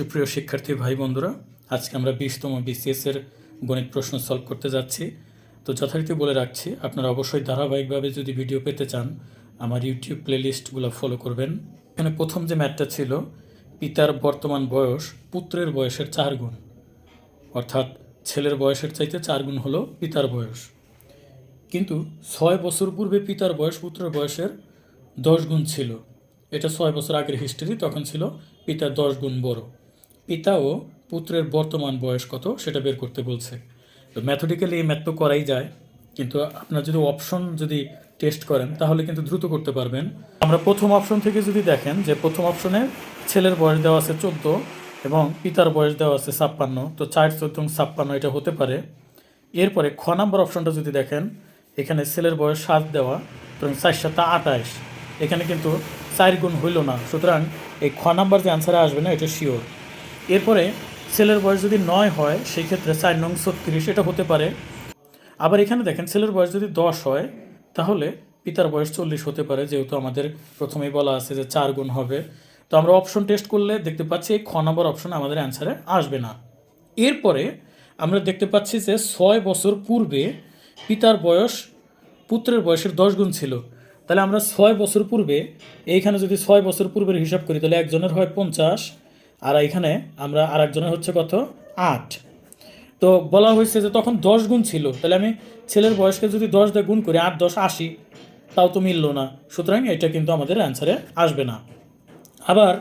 সুপ্রিয় শিক্ষার্থী ভাই বন্ধুরা, আজকে আমরা বিশতম বিসিএস এর গণিত প্রশ্ন সলভ করতে যাচ্ছি। তো যথারীতি বলে রাখছি, আপনারা অবশ্যই ধারাবাহিকভাবে যদি ভিডিও পেতে চান, আমার ইউটিউব প্লেলিস্টগুলো ফলো করবেন। এখানে প্রথম যে ম্যাটটা ছিল, পিতার বর্তমান বয়স পুত্রের বয়সের চার গুণ। অর্থাৎ ছেলের বয়সের চাইতে চার গুণ হলো পিতার বয়স। কিন্তু ছয় বছর পূর্বে পিতার বয়স পুত্রের বয়সের দশ গুণ ছিল। এটা ছয় বছর আগের হিস্ট্রি তখন ছিল পিতা দশ গুণ বড়। পিতা ও পুত্রের বর্তমান বয়স কত সেটা বের করতে বলছে। তো ম্যাথডিক্যালি এই ম্যাথ তো করাই যায়, কিন্তু আপনার যদি অপশন যদি টেস্ট করেন, তাহলে কিন্তু দ্রুত করতে পারবেন। আমরা প্রথম অপশন থেকে যদি দেখেন যে প্রথম অপশনে ছেলের বয়স দেওয়া আছে চোদ্দ এবং পিতার বয়স দেওয়া আছে ছাপ্পান্ন, তো চার চোদ্দ ছাপ্পান্ন এটা হতে পারে। এরপরে খ নাম্বার অপশনটা যদি দেখেন, এখানে ছেলের বয়স সাত দেওয়া সুতরাং চার সাতটা আঠাশ। এখানে কিন্তু চার গুণ হইল না, সুতরাং এই খ নাম্বার যে অ্যান্সারে আসবে না, এটা শিওর এরপরে ছেলের বয়স যদি নয় হয় সেই ক্ষেত্রে চার নং ছত্রিশ এটা হতে পারে। আবার এখানে দেখেন, ছেলের বয়স যদি দশ হয়, তাহলে পিতার বয়স চল্লিশ হতে পারে, যেহেতু আমাদের প্রথমেই বলা আছে যে চার গুণ হবে। তো আমরা অপশন টেস্ট করলে দেখতে পাচ্ছি এই খ নম্বর অপশন আমাদের অ্যান্সারে আসবে না। এরপরে আমরা দেখতে পাচ্ছি যে ছয় বছর পূর্বে পিতার বয়স পুত্রের বয়সের দশ গুণ ছিল। তাহলে আমরা ছয় বছর পূর্বে, এইখানে যদি ছয় বছর পূর্বের হিসাব করি, তাহলে একজনের হয় পঞ্চাশ আর এখানে আমরা আর একজনের হচ্ছে কত? আট। তো বলা হয়েছে যে তখন দশ গুণ ছিল। তাহলে আমি ছেলের বয়সকে যদি দশ দিয়ে গুণ করি, আট, দশ, আশি, তাও তো মিলল না। সুতরাং এটা কিন্তু আমাদের অ্যান্সারে আসবে না। আবার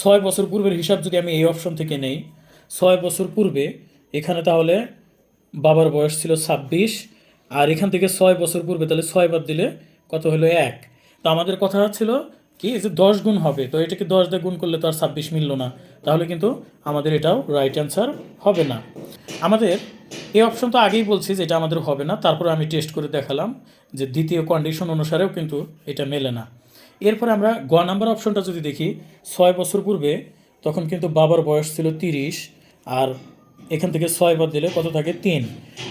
ছয় বছর পূর্বের হিসাব যদি আমি এই অপশন থেকে নেই, ছয় বছর পূর্বে এখানে তাহলে বাবার বয়স ছিল ছাব্বিশ, আর এখান থেকে ছয় বছর পূর্বে তাহলে ছয় বাদ দিলে কত হলো এক। তো আমাদের কথা ছিল কি? যে দশ গুণ হবে, তো এটাকে দশ দিয়ে গুণ করলে তো আর ছাব্বিশ মিলল না। তাহলে কিন্তু আমাদের এটাও রাইট অ্যান্সার হবে না। আমাদের এই অপশন তো আগেই বলছি যে এটা আমাদের হবে না, তারপরে আমি টেস্ট করে দেখালাম যে দ্বিতীয় কন্ডিশন অনুসারেও কিন্তু এটা মেলে না। এরপরে আমরা গ নাম্বার অপশনটা যদি দেখি, ছয় বছর পূর্বে তখন কিন্তু বাবার বয়স ছিল তিরিশ, আর এখান থেকে ছয় বাদ দিলে কত থাকে তিন।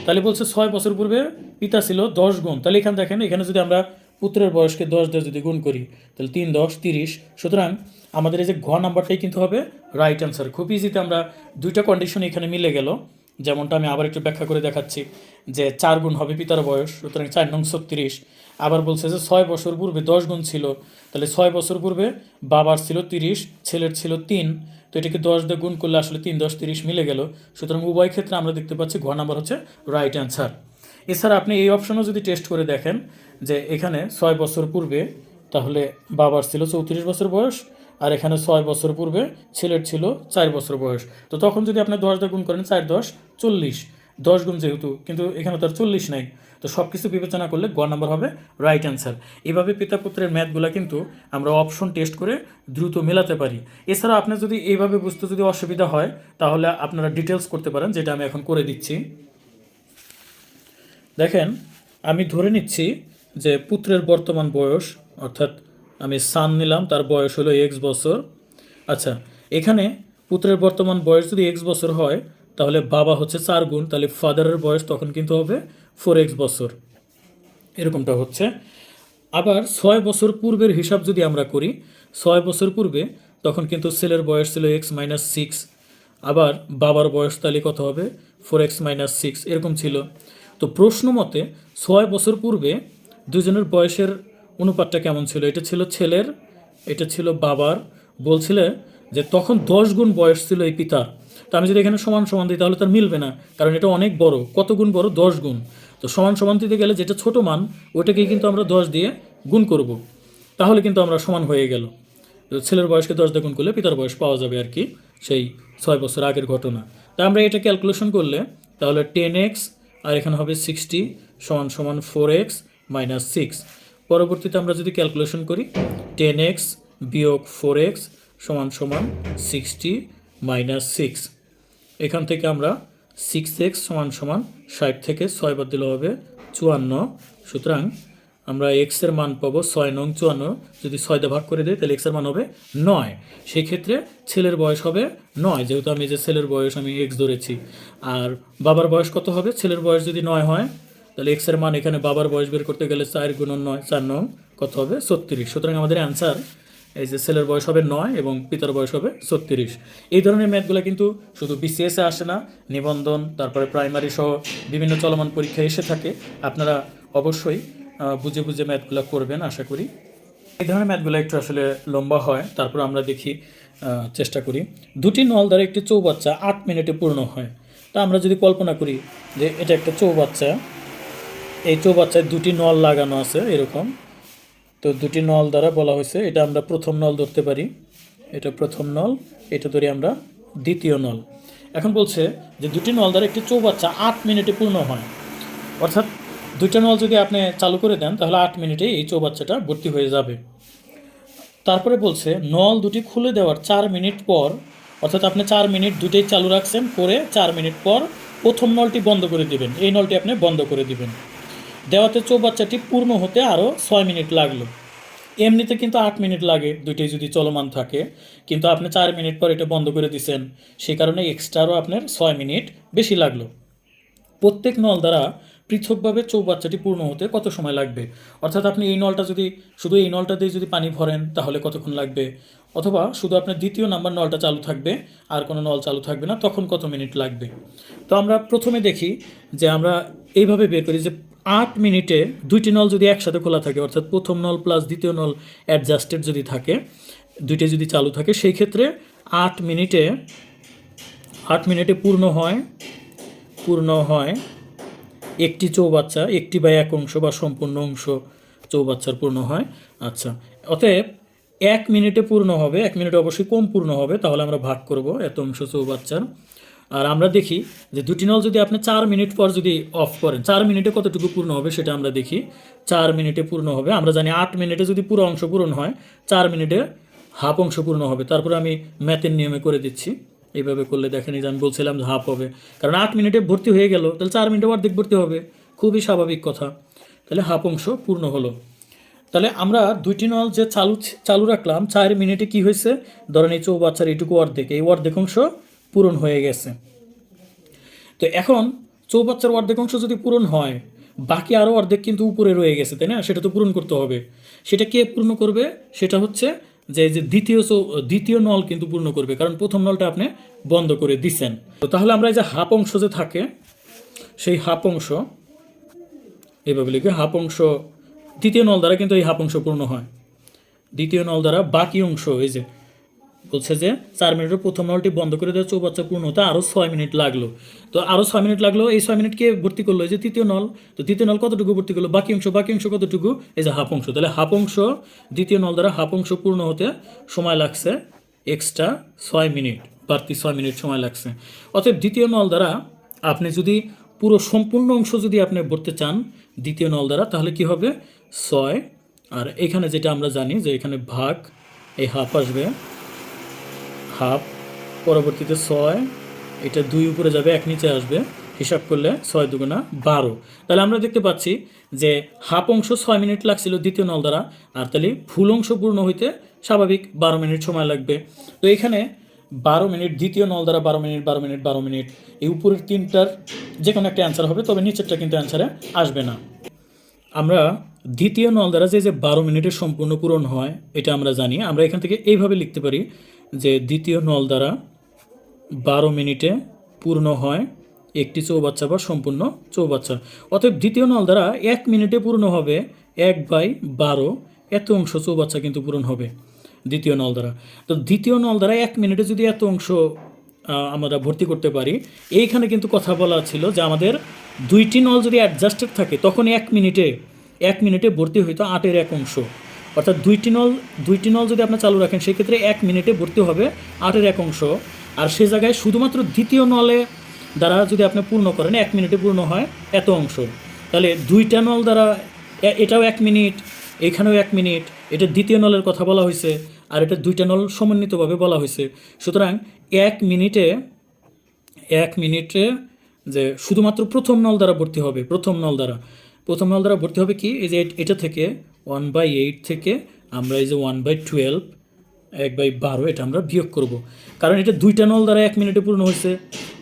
তাহলে বলছে ছয় বছর পূর্বে পিতা ছিল দশ গুণ, তাহলে এখানে দেখেন, এখানে যদি আমরা পুত্রের বয়সকে দশ দিয়ে যদি গুণ করি, তাহলে তিন দশ তিরিশ। সুতরাং আমাদের এই যে ঘ নাম্বারটাই কিন্তু হবে রাইট অ্যান্সার খুব ইজিতে আমরা দুইটা কন্ডিশন এখানে মিলে গেল। যেমনটা আমি আবার একটু ব্যাখ্যা করে দেখাচ্ছি, যে চার গুণ হবে পিতার বয়স, সুতরাং চার নং ছত্রিশ। আবার বলছে যে ছয় বছর পূর্বে দশ গুণ ছিল, তাহলে ছয় বছর পূর্বে বাবার ছিল তিরিশ, ছেলের ছিল তিন। তো এটাকে দশ দিয়ে গুণ করলে আসলে তিন দশ তিরিশ মিলে গেল। সুতরাং উভয় ক্ষেত্রে আমরা দেখতে পাচ্ছি ঘ নাম্বার হচ্ছে রাইট অ্যান্সার এছাড়া আপনি এই অপশনও যদি টেস্ট করে দেখেন যে এখানে ছয় বছর পূর্বে তাহলে বাবার ছিল চৌত্রিশ বছর বয়স আর এখানে ছয় বছর পূর্বে ছেলের ছিল চার বছর বয়স। তো তখন যদি আপনি দশ গুণ করেন চার, দশ, চল্লিশ, দশ গুণ যেহেতু, কিন্তু এখানে তো আর চল্লিশ নাই। তো সব কিছু বিবেচনা করলে গ নাম্বার হবে রাইট অ্যান্সার এভাবে পিতা পুত্রের ম্যাথগুলো কিন্তু আমরা অপশন টেস্ট করে দ্রুত মেলাতে পারি। এছাড়া আপনার যদি এইভাবে বুঝতে যদি অসুবিধা হয়, তাহলে আপনারা ডিটেলস করতে পারেন, যেটা আমি এখন করে দিচ্ছি। দেখেন, আমি ধরে নিচ্ছি যে পুত্রের বর্তমান বয়স, অর্থাৎ আমি সান নিলাম, তার বয়স হলো এক্স বছর। আচ্ছা এখানে পুত্রের বর্তমান বয়স যদি এক্স বছর হয়, তাহলে বাবা হচ্ছে চার গুণ, তাহলে ফাদারের বয়স তখন কিন্তু হবে ফোর এক্স বছর। এরকমটা হচ্ছে। আবার ছয় বছর পূর্বের হিসাব যদি আমরা করি, ছয় বছর পূর্বে তখন কিন্তু ছেলের বয়স ছিল এক্স মাইনাস সিক্স আবার বাবার বয়স তাহলে কত হবে? ফোর এক্স মাইনাস সিক্স এরকম ছিল। তো প্রশ্ন মতে ছয় বছর পূর্বে দুজনের বয়সের অনুপাতটা কেমন ছিল? এটা ছিল ছেলের, এটা ছিল বাবার। বলছিলে যে তখন দশ গুণ বয়স ছিল এই পিতার। তো আমি যদি এখানে সমান সমান দিই, তাহলে তার মিলবে না, কারণ এটা অনেক বড়। কত গুণ বড়? দশ গুণ। তো সমান সমান দিতে গেলে যেটা ছোট মান ওটাকেই কিন্তু আমরা দশ দিয়ে গুণ করব। তাহলে কিন্তু আমরা সমান হয়ে গেল। ছেলের বয়সকে দশ দিয়ে গুণ করলে পিতার বয়স পাওয়া যাবে আর কি, সেই ছয় বছর আগের ঘটনা। তা আমরা এটা ক্যালকুলেশন করলে তাহলে টেন এক্স আর এখানে হবে সিক্সটি সমান সমান ফোর এক্স মাইনাস সিক্স পরবর্তীতে আমরা যদি ক্যালকুলেশন করি টেন এক্স বিয়োগ ফোর এক্স সমান সমান সিক্সটি মাইনাস সিক্স এখান থেকে আমরা সিক্স এক্স সমান সমান ষাট থেকে ছয় বাদ দিলে হবে চুয়ান্ন। সুতরাং আমরা এক্সের মান পাবো ছয় নং চুয়ান্ন। যদি ছয় দিয়ে ভাগ করে দিই, তাহলে এক্সের মান হবে নয়। সেই ক্ষেত্রে ছেলের বয়স হবে নয়। যেহেতু আমি যে ছেলের বয়স, আমি এক্স ধরেছি। আর বাবার বয়স কত হবে? ছেলের বয়স যদি নয় হয়, তাহলে এক্সের মান এখানে বাবার বয়স বের করতে গেলে চার গুণন নয়, চার নং কত হবে? ছত্রিশ। সুতরাং আমাদের অ্যান্সার এই যে ছেলের বয়স হবে নয় এবং পিতার বয়স হবে ছত্রিশ। এই ধরনের ম্যাথগুলো কিন্তু শুধু বিসিএসে আসে না, নিবন্ধন, তারপরে প্রাইমারি সহ বিভিন্ন চলমান পরীক্ষা এসে থাকে। আপনারা অবশ্যই বুঝে বুঝে ম্যাথগুলো করবেন, আশা করি। এই ধরনের ম্যাথগুলো একটু আসলে লম্বা হয়, তারপর আমরা দেখি চেষ্টা করি। দুটি নল দ্বারা একটি চৌবাচ্চা আট মিনিটে পূর্ণ হয়। তা আমরা যদি কল্পনা করি যে এটা একটা চৌবাচ্চা, এই চৌবাচ্চায় দুটি নল লাগানো আছে এরকম। তো দুটি নল দ্বারা বলা হয়েছে, এটা আমরা প্রথম নল ধরতে পারি। এটা প্রথম নল, এটা ধরি আমরা দ্বিতীয় নল। এখন বলছে যে দুটি নল দ্বারা একটি চৌবাচ্চা আট মিনিটে পূর্ণ হয়। অর্থাৎ দুইটা নল যদি আপনি চালু করে দেন, তাহলে আট মিনিটে এই চৌবাচ্চাটা ভর্তি হয়ে যাবে। তারপরে বলছে, নল দুটি খুলে দেওয়ার চার মিনিট পর, অর্থাৎ আপনি চার মিনিট দুটোই চালু রাখছেন, করে চার মিনিট পর প্রথম নলটি বন্ধ করে দিবেন। এই নলটি আপনি বন্ধ করে দিবেন। দেওয়াতে চৌবাচ্চাটি পূর্ণ হতে আরও ছয় মিনিট লাগল। এমনিতে কিন্তু আট মিনিট লাগে, দুইটাই যদি চলমান থাকে। কিন্তু আপনি চার মিনিট পর এটা বন্ধ করে দিছেন, সেই কারণে এক্সট্রারও আপনার ছয় মিনিট বেশি লাগল। প্রত্যেক নল দ্বারা পৃথকভাবে চৌবাচ্চাটি পূর্ণ হতে কত সময় লাগবে? অর্থাৎ আপনি এই নলটা যদি, শুধু এই নলটা দিয়ে যদি পানি ভরেন, তাহলে কতক্ষণ লাগবে? অথবা শুধু আপনার দ্বিতীয় নাম্বার নলটা চালু থাকবে, আর কোনো নল চালু থাকবে না, তখন কত মিনিট লাগবে? তো আমরা প্রথমে দেখি যে আমরা এইভাবে বের করি যে আট মিনিটে দুইটি নল যদি একসাথে খোলা থাকে, অর্থাৎ প্রথম নল প্লাস দ্বিতীয় নল অ্যাডজাস্টেড যদি থাকে, দুইটি যদি চালু থাকে, সেই ক্ষেত্রে আট মিনিটে আট মিনিটে পূর্ণ হয় পূর্ণ হয় একটি চৌবাচ্চা, একটি বা এক অংশ বা সম্পূর্ণ অংশ চৌবাচ্চার পূর্ণ হয়। আচ্ছা অতএব এক মিনিটে পূর্ণ হবে, এক মিনিটে অবশ্যই কম পূর্ণ হবে, তাহলে আমরা ভাগ করব এত অংশ চৌবাচ্চার। আর আমরা দেখি যে দুটি নল যদি আপনি চার মিনিট পর যদি অফ করেন, চার মিনিটে কতটুকু পূর্ণ হবে সেটা আমরা দেখি। চার মিনিটে পূর্ণ হবে, আমরা জানি আট মিনিটে যদি পুরো অংশ পূরণ হয়, চার মিনিটে হাফ অংশ পূর্ণ হবে। তারপরে আমি ম্যাথের নিয়মে করে দিচ্ছি। এইভাবে করলে দেখেনি যে আমি বলছিলাম যে হাফ হবে। কারণ আট মিনিটে ভর্তি হয়ে গেল, তাহলে চার মিনিটে অর্ধেক ভর্তি হবে। খুবই স্বাভাবিক কথা। তাহলে হাফ অংশ পূর্ণ হলো। তাহলে আমরা দুইটি নল যে চালু চালু রাখলাম, চার মিনিটে কি হয়েছে? ধরেন এই চৌবাচ্চার এইটুকু অর্ধেক, এই অর্ধেক অংশ পূরণ হয়ে গেছে। তো এখন চৌবাচ্চার অর্ধেক অংশ যদি পূরণ হয়, বাকি আরও অর্ধেক কিন্তু উপরে রয়ে গেছে, তাই না? সেটা তো পূরণ করতে হবে। সেটা কে পূর্ণ করবে? সেটা হচ্ছে যে এই যে দ্বিতীয় দ্বিতীয় নল কিন্তু পূর্ণ করবে, কারণ প্রথম নলটা আপনি বন্ধ করে দিচ্ছেন তো তাহলে আমরা এই যে হাফ অংশ যে থাকে, সেই হাফ অংশ এইভাবে লিখে হাফ অংশ, দ্বিতীয় নল দ্বারা কিন্তু এই হাফ অংশ পূর্ণ হয়। দ্বিতীয় নল দ্বারা বাকি অংশ, এই যে বলছে যে চার মিনিটের প্রথম নলটি বন্ধ করে দেওয়া চৌবাচ্চা পূর্ণ হতে আরও ছয় মিনিট লাগল। তো আরও ছয় মিনিট লাগল, এই ছয় মিনিট কে ভর্তি করল? যে তৃতীয় নল তো তৃতীয় নল কতটুকু ভর্তি করল? বাকি অংশ বাকি অংশ কতটুকু? এই যে হাফ অংশ, তাহলে হাফ অংশ, দ্বিতীয় নল দ্বারা হাফ অংশ পূর্ণ হতে সময় লাগছে এক্সট্রা ছয় মিনিট, বাড়তি ছয় মিনিট সময় লাগছে। অতএব দ্বিতীয় নল দ্বারা আপনি যদি পুরো সম্পূর্ণ অংশ যদি আপনি ভরতে চান, দ্বিতীয় নল দ্বারা, তাহলে কি হবে? ছয়, আর এখানে যেটা আমরা জানি যে এখানে ভাগ, এই হাফ আসবে হাফ, পরবর্তীতে ছয়, এটা দুই উপরে যাবে, এক নিচে আসবে। হিসাব করলে ছয় দুগুণা বারো। তাহলে আমরা দেখতে পাচ্ছি যে হাফ অংশ ছয় মিনিট লাগছিল দ্বিতীয় নল দ্বারা, আর তাহলে ফুল অংশ পূর্ণ হইতে স্বাভাবিক বারো মিনিট সময় লাগবে। তো এখানে বারো মিনিট, দ্বিতীয় নল দ্বারা বারো মিনিট বারো মিনিট বারো মিনিট, এই উপরের তিনটার যে কোনো একটা অ্যান্সার হবে, তবে নিচেরটা কিন্তু অ্যান্সারে আসবে না। আমরা দ্বিতীয় নল দ্বারা যে যে বারো মিনিটের সম্পূর্ণ পূরণ হয়, এটা আমরা জানি। আমরা এখান থেকে এইভাবে লিখতে পারি যে দ্বিতীয় নল দ্বারা বারো মিনিটে পূর্ণ হয় একটি চৌবাচ্চা বা সম্পূর্ণ চৌবাচ্চা। অতএব দ্বিতীয় নল দ্বারা এক মিনিটে পূর্ণ হবে এক বাই বারো, এত অংশ চৌবাচ্চা কিন্তু পূরণ হবে দ্বিতীয় নল দ্বারা। তো দ্বিতীয় নল দ্বারা এক মিনিটে যদি এত অংশ আমরা ভর্তি করতে পারি, এইখানে কিন্তু কথা বলা ছিল যে আমাদের দুইটি নল যদি অ্যাডজাস্টেড থাকে তখন এক মিনিটে এক মিনিটে ভর্তি হইতো আটের এক অংশ। অর্থাৎ দুইটি নল দুইটি নল যদি আপনি চালু রাখেন, সেক্ষেত্রে এক মিনিটে ভর্তি হবে আটের এক অংশ। আর সে জায়গায় শুধুমাত্র দ্বিতীয় নলে দ্বারা যদি আপনি পূর্ণ করেন, এক মিনিটে পূর্ণ হয় এত অংশ। তাহলে দুইটা নল দ্বারা এটাও এক মিনিট, এখানেও এক মিনিট, এটা দ্বিতীয় নলের কথা বলা হয়েছে, আর এটা দুইটা নল সমন্বিতভাবে বলা হয়েছে। সুতরাং এক মিনিটে এক মিনিটে যে শুধুমাত্র প্রথম নল দ্বারা ভর্তি হবে, প্রথম নল দ্বারা। প্রথম নল দ্বারা ভর্তি হবে কি? এই যে এটা থেকে ওয়ান বাই এইট থেকে আমরা এই যে ওয়ান বাই টুয়েলভ এক বাই বারো, এটা আমরা বিয়োগ করব। কারণ এটা দুইটা নল দ্বারা এক মিনিটে পূর্ণ হয়েছে,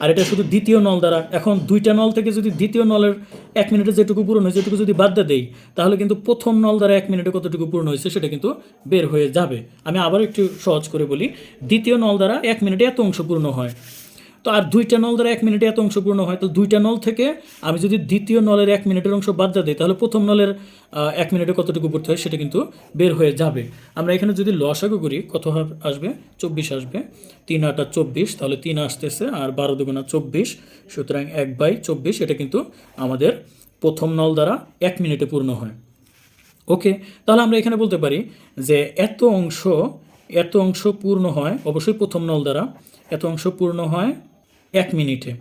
আর এটা শুধু দ্বিতীয় নল দ্বারা। এখন দুইটা নল থেকে যদি দ্বিতীয় নলের এক মিনিটে যেটুকু পূরণ হয়েছে যেটুকু যদি বাদ দেই, তাহলে কিন্তু প্রথম নল দ্বারা এক মিনিটে কতটুকু পূরণ হয়েছে, সেটা কিন্তু বের হয়ে যাবে। আমি আবার একটু সহজ করে বলি, দ্বিতীয় নল দ্বারা এক মিনিটে এত অংশ পূর্ণ হয়। তো আর দুইটা নল দ্বারা এক মিনিটে এত অংশ পূর্ণ হয় তো দুইটা নল থেকে আমি যদি দ্বিতীয় নলের এক মিনিটের অংশ বাদ দিয়ে দিই, তাহলে প্রথম নলের এক মিনিটে কতটুকু পড়তে হয় সেটা কিন্তু বের হয়ে যাবে। আমরা এখানে যদি লসাগু করি, কত আসবে? চব্বিশ আসবে। তিন আটা চব্বিশ, তাহলে তিন আসতেছে, আর বারো দুগুণা চব্বিশ, সুতরাং এক বাই চব্বিশ, এটা কিন্তু আমাদের প্রথম নল দ্বারা এক মিনিটে পূর্ণ হয়। ওকে, তাহলে আমরা এখানে বলতে পারি যে এত অংশ এত অংশ পূর্ণ হয়, অবশ্যই প্রথম নল দ্বারা, এত অংশ পূর্ণ হয় এক মিনিটে।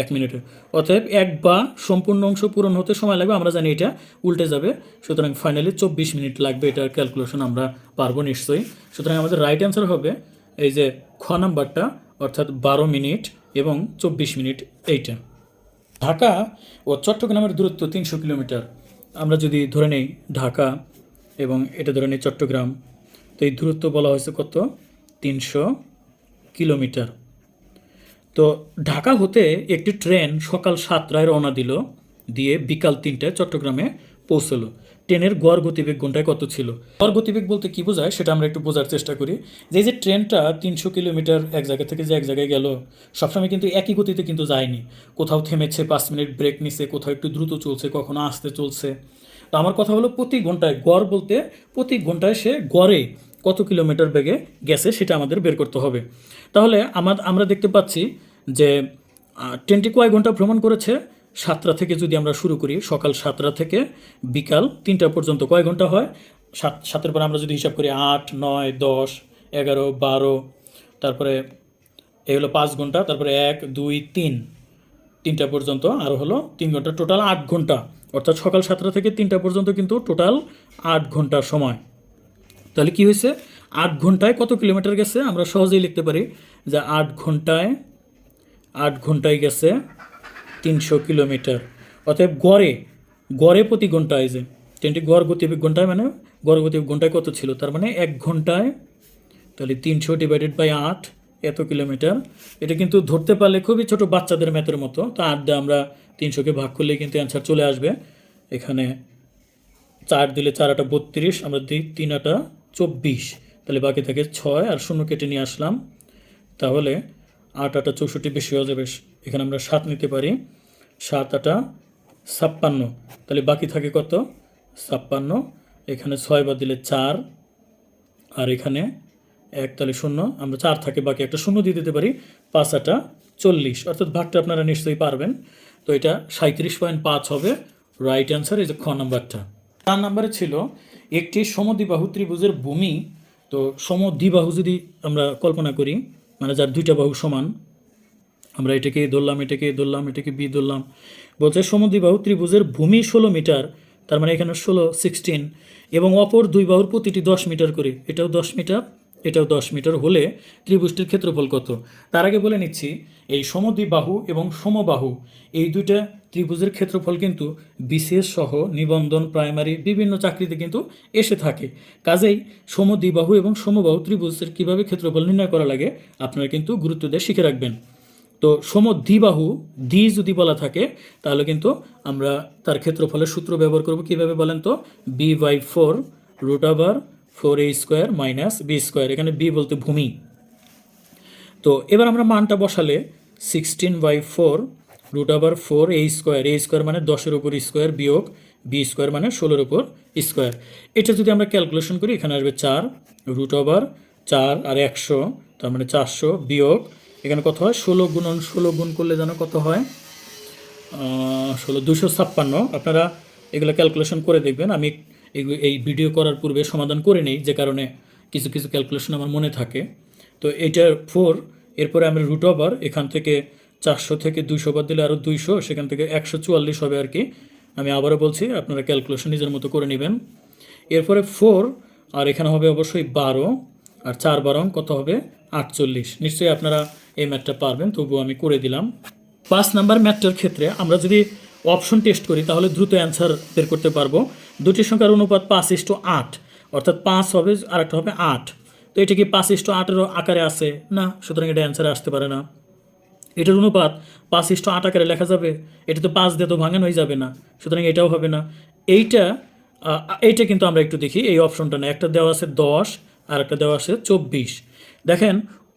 এক মিনিটে। অতএব এক বা সম্পূর্ণ অংশ পূরণ হতে সময় লাগবে, আমরা জানি এটা উল্টে যাবে। সুতরাং ফাইনালি চব্বিশ মিনিট লাগবে এটার ক্যালকুলেশন আমরা পারব নিশ্চয়ই। সুতরাং আমাদের রাইট অ্যান্সার হবে এই যে খ নাম্বারটা, অর্থাৎ বারো মিনিট এবং চব্বিশ মিনিট এইটা। ঢাকা ও চট্টগ্রামের দূরত্ব তিনশো কিলোমিটার। আমরা যদি ধরে নেই ঢাকা এবং এটা ধরে নেই চট্টগ্রাম, তো এই দূরত্ব বলা হয়েছে কত? তিনশো কিলোমিটার। তো ঢাকা হতে একটি ট্রেন সকাল সাতটায় রওনা দিল, দিয়ে বিকাল তিনটায় চট্টগ্রামে পৌঁছলো। ট্রেনের গড় গতিবেগ ঘন্টায় কত ছিল? গড় গতিবেগ বলতে কি বোঝায় সেটা আমরা একটু বোঝার চেষ্টা করি। যে যে ট্রেনটা তিনশো কিলোমিটার এক জায়গা থেকে যে এক জায়গায় গেল, সবসময় কিন্তু একই গতিতে কিন্তু যায়নি। কোথাও থেমেছে, পাঁচ মিনিট ব্রেক নিছে, কোথাও একটু দ্রুত চলছে, কখনো আসতে চলছে। তো আমার কথা হলো প্রতি ঘন্টায়, গড় বলতে প্রতি ঘন্টায় সে গড়ে কত কিলোমিটার বেগে গেছে সেটা আমাদের বের করতে হবে। তাহলে আমার, আমরা দেখতে পাচ্ছি যে ট্রেনটি কয় ঘণ্টা ভ্রমণ করেছে? সাতটা থেকে যদি আমরা শুরু করি, সকাল সাতটা থেকে বিকাল তিনটা পর্যন্ত কয় ঘণ্টা হয়? সাত, সাতের পর আমরা যদি হিসাব করি, আট, নয়, দশ, এগারো, বারো, তারপরে এই হলো পাঁচ ঘণ্টা, তারপরে এক, দুই, তিন, তিনটা পর্যন্ত আর হলো তিন ঘণ্টা। টোটাল আট ঘণ্টা। অর্থাৎ সকাল সাতটা থেকে তিনটা পর্যন্ত কিন্তু টোটাল আট ঘণ্টার সময়। তাহলে কি হয়েছে? আট ঘন্টায় কত কিলোমিটার গেছে? আমরা সহজেই লিখতে পারি যে আট ঘন্টায় আট ঘন্টায় গেছে তিনশো কিলোমিটার। অতএব গড়ে গড়ে প্রতি ঘন্টায় যে ট্রেনটি গড় গতিবেগ ঘন্টায় মানে গড় গতিবেগ ঘন্টায় কত ছিল? তার মানে এক ঘন্টায়, তাহলে তিনশো ডিভাইডেড বাই আট, এত কিলোমিটার। এটা কিন্তু ধরতে পারলে খুবই ছোট বাচ্চাদের ম্যাথের মতো। তো আট দিয়ে আমরা তিনশোকে ভাগ করলেই কিন্তু অ্যান্সার চলে আসবে। এখানে চার দিলে চার আটা বত্রিশ, আমরা দিই তিন আটা চব্বিশ। তাহলে বাকি থাকে ছয় আর শূন্য কেটে নিয়ে আসলাম। তাহলে আট আটা চৌষট্টি বেশি হয়ে যাবে। এখানে আমরা সাত নিতে পারি। সাত আটা ছাপ্পান্ন। তাহলে বাকি থাকে কত? ছাপ্পান্ন। এখানে ছয় বাদ দিলে চার। আর এখানে এক, তাহলে শূন্য। আমরা চার থাকে, বাকি একটা শূন্য দিয়ে দিতে পারি। পাঁচ আটা চল্লিশ। অর্থাৎ ভাগটা আপনারা নিশ্চয়ই পারবেন। তো এটা সাঁত্রিশ পয়েন্ট পাঁচ হবে। রাইট অ্যান্সার এই যে খ নাম্বারটা। চার নাম্বারে ছিল একটি সমদ্বিবাহু ত্রিভুজের ভূমি। তো সমদ্বিবাহু যদি আমরা কল্পনা করি মানে যার দুইটা বাহু সমান, আমরা এটাকে ধরলাম এটাকে ধরলাম, এটাকে বি ধরলাম, বলছে সমদ্বিবাহু ত্রিভুজের ভূমি ষোলো মিটার, তার মানে এখানে ষোলো সিক্সটিন এবং অপর দুই বাহুর প্রতিটি দশ মিটার করে, এটাও দশ মিটার। এটাও দশ মিটার হলে ত্রিভুজটির ক্ষেত্রফল কত? তার আগে বলে নিচ্ছি, এই সমদ্বিবাহু এবং সমবাহু, এই দুইটা ত্রিভুজের ক্ষেত্রফল কিন্তু বিশেষ সহ নিবন্ধন, প্রাইমারি, বিভিন্ন চাকরিতে কিন্তু এসে থাকে। কাজেই সমদ্বিবাহু এবং সমবাহু ত্রিভুজের কীভাবে ক্ষেত্রফল নির্ণয় করা লাগে আপনারা কিন্তু গুরুত্ব দিয়ে শিখে রাখবেন। তো সমদ্বিবাহু দ্বি যদি বলা থাকে, তাহলে কিন্তু আমরা তার ক্ষেত্রফলের সূত্র ব্যবহার করব কীভাবে বলেন তো? বি বাই ফোর রুট আবার four A square minus B square, এখানে বি বলতে ভূমি। তো এবার আমরা মানটা বসালে সিক্সটিন বাই ফোর রুট আবার four A square A square মানে দশের উপর স্কোয়ার বিয়োগ বি স্কোয়ার মানে ষোলোর উপর স্কোয়ার। এটা যদি আমরা ক্যালকুলেশন করি, এখানে আসবে চার রুট ওভার চার আর একশো, তার মানে চারশো বিয়োগ, এখানে কত হয়? ষোলো গুণন ষোলো গুণ করলে যেন কত হয়? ষোলো, দুশো ছাপ্পান্ন। আপনারা এগুলো ক্যালকুলেশন করে দেখবেন। আমি এই ভিডিও করার পূর্বে সমাধান করে নেই, যে কারণে কিছু কিছু ক্যালকুলেশন আমার মনে থাকে। তো এইটার ফোর এরপরে আমি রুট ওভার এখান থেকে চারশো থেকে দুইশো বাদ দিলে আরও দুইশো, সেখান থেকে একশো চুয়াল্লিশ হবে আর কি। আমি আবারও বলছি, আপনারা ক্যালকুলেশন নিজের মতো করে নেবেন। এরপরে ফোর আর এখানে হবে অবশ্যই বারো, আর চার বারং কত হবে? আটচল্লিশ। নিশ্চয়ই আপনারা এই ম্যাথটা পারবেন, তবুও আমি করে দিলাম। পাঁচ নাম্বার ম্যাথটার ক্ষেত্রে আমরা যদি অপশন টেস্ট করি, তাহলে দ্রুত অ্যান্সার বের করতে পারব। দুটি সংখ্যার অনুপাত পাঁচ ইস টু আট, অর্থাৎ পাঁচ হবে আর একটা হবে আট। তো এটা কি পাঁচ ইস্টো আটেরও আকারে আছে? না, সুতরাং এটা অ্যান্সারে আসতে পারে না। এটার অনুপাত পাঁচ ইস্টো আট আকারে লেখা যাবে, এটা তো পাঁচ দিয়ে তো ভাঙানো হয়ে যাবে না, সুতরাং এটাও হবে না। এইটা এইটা কিন্তু আমরা একটু দেখি, এই অপশনটা না, একটা দেওয়া আছে দশ আর একটা দেওয়া আছে চব্বিশ। দেখেন,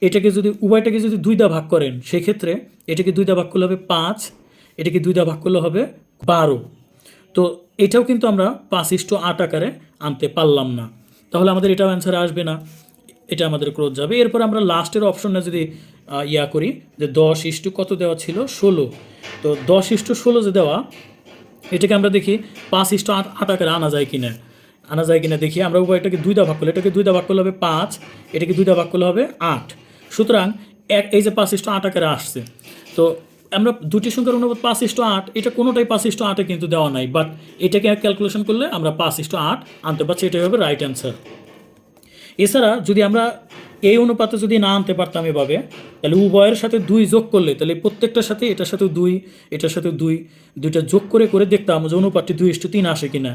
এটাকে যদি, উভয়টাকে যদি দুই দা ভাগ করেন, সেক্ষেত্রে এটাকে দুই দা ভাগ করলে হবে পাঁচ এটাকে দুই ভাগ করলে হবে বারো। তো এটাও কিন্তু আমরা পাঁচ ইস্টো আট আকারে আনতে পারলাম না। তাহলে আমাদের এটাও অ্যান্সার আসবে না। এটা আমাদের ক্রোধ যাবে। এরপর আমরা লাস্টের অপশনে যদি ইয়া করি যে দশ ইস্টু কত দেওয়া ছিল? ষোলো। তো দশ ইস্টু ষোলো যে দেওয়া, এটাকে আমরা দেখি পাঁচ ইস্টু আট আট আকারে আনা যায় কিনা। আনা যায় কিনা দেখি। আমরা উভয়টাকে দুই দা ভাগ করলে, এটাকে দুই দা ভাগ করলে হবে পাঁচ, এটাকে দুই দা ভাগ করলে হবে আট। সুতরাং এক, এই যে পাঁচ ইস্টু আট আকারে আসছে। তো আমরা দুটি সংখ্যার অনুপাত পাঁচ ইস্টু আট, এটা কোনোটাই পাঁচ ইস্টু আটে কিন্তু দেওয়া নাই বাট এটাকে ক্যালকুলেশন করলে আমরা পাঁচ ইস্টু আট আনতে পারছি, এটাই হবে রাইট অ্যান্সার এছাড়া যদি আমরা এই অনুপাতে যদি না আনতে পারতাম এভাবে, তাহলে উভয়ের সাথে দুই যোগ করলে, তাহলে প্রত্যেকটার সাথে এটার সাথে দুই, এটার সাথে দুই, দুইটা যোগ করে করে দেখতাম যে অনুপাতটি দুই ইস্টু তিন আসে কিনা।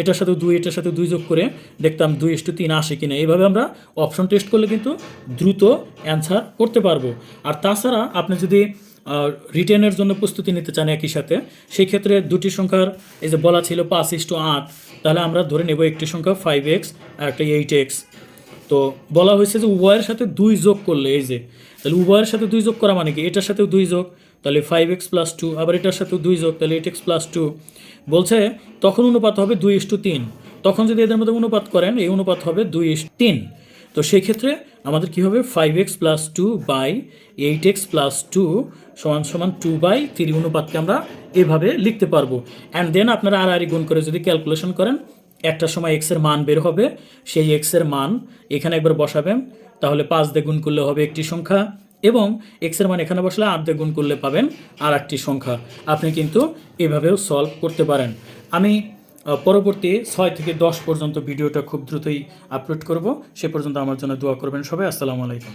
এটার সাথে দুই, এটার সাথে দুই যোগ করে দেখতাম দুই ইস্টু তিন আসে কিনা। এইভাবে আমরা অপশন টেস্ট করলে কিন্তু দ্রুত অ্যান্সার করতে পারব। আর তাছাড়া আপনি যদি রিটেনের জন্য প্রস্তুতি নিতে চান একই সাথে, সেই ক্ষেত্রে দুটি সংখ্যার, এই যে বলা ছিল পাঁচ ইস্টু আট, তাহলে আমরা ধরে নেব একটি সংখ্যা ফাইভ এক্স আর একটা এইট এক্স তো বলা হয়েছে যে উভয়ের সাথে দুই যোগ করলে, এই যে, তাহলে উভয়ের সাথে দুই যোগ করা মানে কি? এটার সাথেও দুই যোগ, তাহলে ফাইভ এক্স প্লাস টু আবার এটার সাথেও দুই যোগ, তাহলে এইট এক্স প্লাস টু বলছে তখন অনুপাত হবে দুই ইস্টু তিন। তখন যদি এদের মধ্যে অনুপাত করেন, এই অনুপাত হবে দুই ইস তিন। তো সেই ক্ষেত্রে আমাদের কি হবে? Five X plus two by eight X plus two সমান সমান টু বাই থ্রি অনুপাতকে আমরা এভাবে লিখতে পারব। অ্যান্ড দেন আপনারা আর গুণ করে যদি ক্যালকুলেশন করেন, একটা সময় এক্সের মান বের হবে, সেই এক্সের মান এখানে একবার বসাবেন, তাহলে পাঁচ দিয়ে গুণ করলে হবে একটি সংখ্যা এবং এক্সের মান এখানে বসলে আট দিয়ে গুণ করলে পাবেন আর একটি সংখ্যা। আপনি কিন্তু এভাবেও সলভ করতে পারেন। আমি পরবর্তী ছয় থেকে দশ পর্যন্ত ভিডিওটা খুব দ্রুতই আপলোড করব। সে পর্যন্ত আমার জন্য দোয়া করবেন সবাই। আসসালামু আলাইকুম।